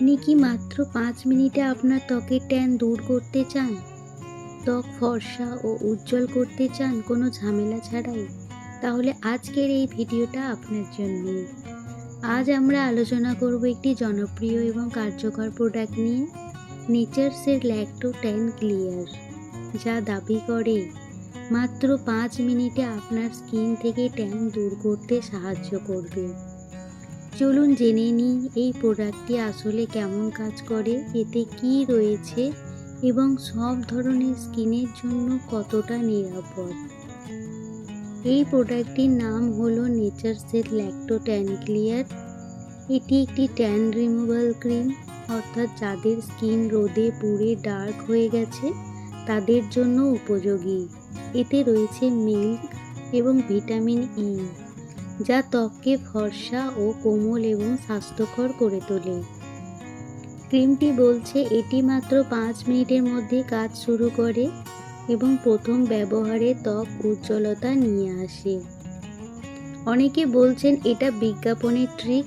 আপনি কি মাত্র পাঁচ মিনিটে আপনার ত্বকের ট্যান দূর করতে চান? ত্বক ফর্সা ও উজ্জ্বল করতে চান কোনো ঝামেলা ছাড়াই? তাহলে আজকের এই ভিডিওটা আপনার জন্য আজ আমরা আলোচনা করব একটি জনপ্রিয় এবং কার্যকর প্রোডাক্ট নিয়ে নেচার্সের ল্যাক্টো ট্যান ক্লিয়ার যা দাবি করে, মাত্র পাঁচ মিনিটে আপনার স্কিন থেকে ট্যান দূর করতে সাহায্য করবে। চলুন জেনে নিই, এই প্রোডাক্টটি আসলে কেমন কাজ করে, এতে কি রয়েছে এবং সব ধরনের স্কিনের জন্য কতটা নিরাপদ? এই প্রোডাক্টটির নাম হলো নেচারসের ল্যাক্টো ট্যান ক্লিয়ার এটি একটি ট্যান রিমুভাল ক্রিম অর্থাৎ যাদের স্কিন রোদে পুড়ে ডার্ক হয়ে গেছে, তাদের জন্য উপযোগী। এতে রয়েছে মিল্ক এবং ভিটামিন ই যা ত্বককে ফর্সা ও কোমল এবং স্বাস্থ্যকর করে তোলে। ক্রিমটি বলছে, এটি মাত্র পাঁচ মিনিটের মধ্যে কাজ শুরু করে এবং প্রথম ব্যবহারে ত্বক উজ্জ্বলতা নিয়ে আসে। অনেকে বলছেন, এটা বিজ্ঞাপনের ট্রিক।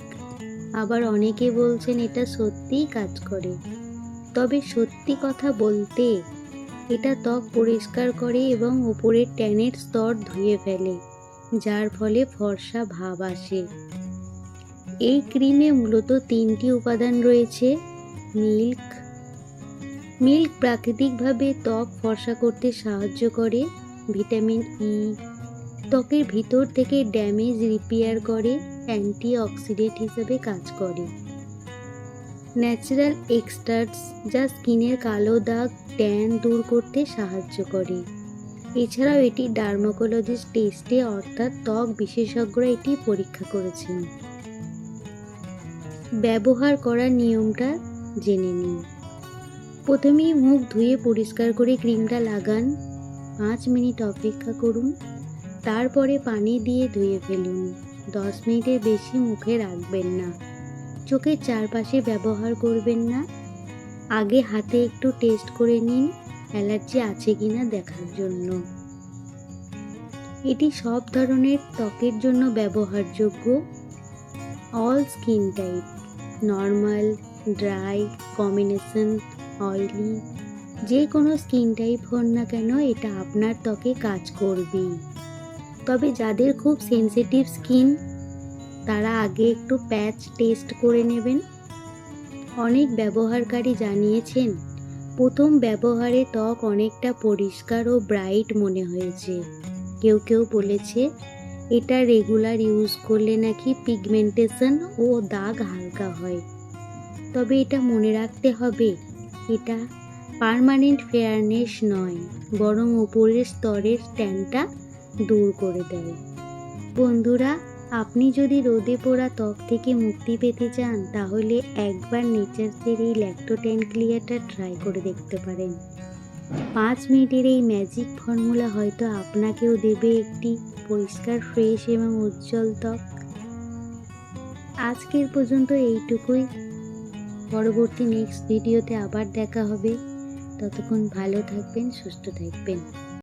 আবার অনেকে বলছেন, এটা সত্যিই কাজ করে। তবে সত্যি কথা বলতে, এটা ত্বক পরিষ্কার করে এবং ওপরের ট্যানের স্তর ধুয়ে ফেলে। যার ফলে ফর্সা ভাব আসে। এই ক্রিমে মূলত তিনটি উপাদান রয়েছে, মিল্ক। মিল্ক প্রাকৃতিকভাবে ত্বক ফর্সা করতে সাহায্য করে, ভিটামিন ই ত্বকের ভিতর থেকে ড্যামেজ রিপেয়ার করে অ্যান্টি অক্সিডেন্ট হিসেবে কাজ করে। ন্যাচারাল এক্সট্রাটস যা স্কিনের কালো দাগ, ট্যান দূর করতে সাহায্য করে। এছাড়াও এটি ডার্মোকোলজিস্ট টেস্টে, অর্থাৎ ত্বক বিশেষজ্ঞরা এটি পরীক্ষা করেছেন। ব্যবহার করার নিয়মটা জেনে নিন। প্রথমেই মুখ ধুয়ে পরিষ্কার করে ক্রিমটা লাগান। পাঁচ মিনিট অপেক্ষা করুন। তারপরে পানি দিয়ে ধুয়ে ফেলুন। দশ মিনিটের বেশি মুখে রাখবেন না। চোখের চারপাশে ব্যবহার করবেন না। আগে হাতে একটু টেস্ট করে নিন। অ্যালার্জি আছে কিনা দেখার জন্য। এটি সব ধরনের ত্বকের জন্য ব্যবহারযোগ্য। All skin type normal dry combination oily যে কোনো স্কিন টাইপ হন না কেন এটা আপনার ত্বকে কাজ করবেই। তবে যাদের খুব সেনসিটিভ স্কিন তারা আগে একটু প্যাচ টেস্ট করে নেবেন। অনেক ব্যবহারকারী জানিয়েছেন প্রথম ব্যবহারে ত্বক অনেকটা পরিষ্কার ও ব্রাইট মনে হয়েছে। কেউ কেউ বলেছে, এটা রেগুলার ইউজ করলে নাকি পিগমেন্টেশন ও দাগ হালকা হয়। তবে এটা মনে রাখতে হবে, এটা পার্মানেন্ট ফেয়ারনেস নয়, বরং উপরের স্তরের ট্যানটা দূর করে দেয়। বন্ধুরা আপনি যদি রোদে পোড়া ত্বক থেকে মুক্তি পেতে চান, তাহলে একবার নেচার্সের এই ল্যাক্টোটেন ক্লিয়ারটা ট্রাই করে দেখতে পারেন। পাঁচ মিনিটের এই ম্যাজিক ফর্মুলা হয়তো আপনাকেও দেবে একটি পরিষ্কার ফ্রেশ এবং উজ্জ্বল ত্বক। আজকের পর্যন্ত এইটুকুই। পরবর্তী নেক্সট ভিডিওতে আবার দেখা হবে। ততক্ষণ ভালো থাকবেন, সুস্থ থাকবেন।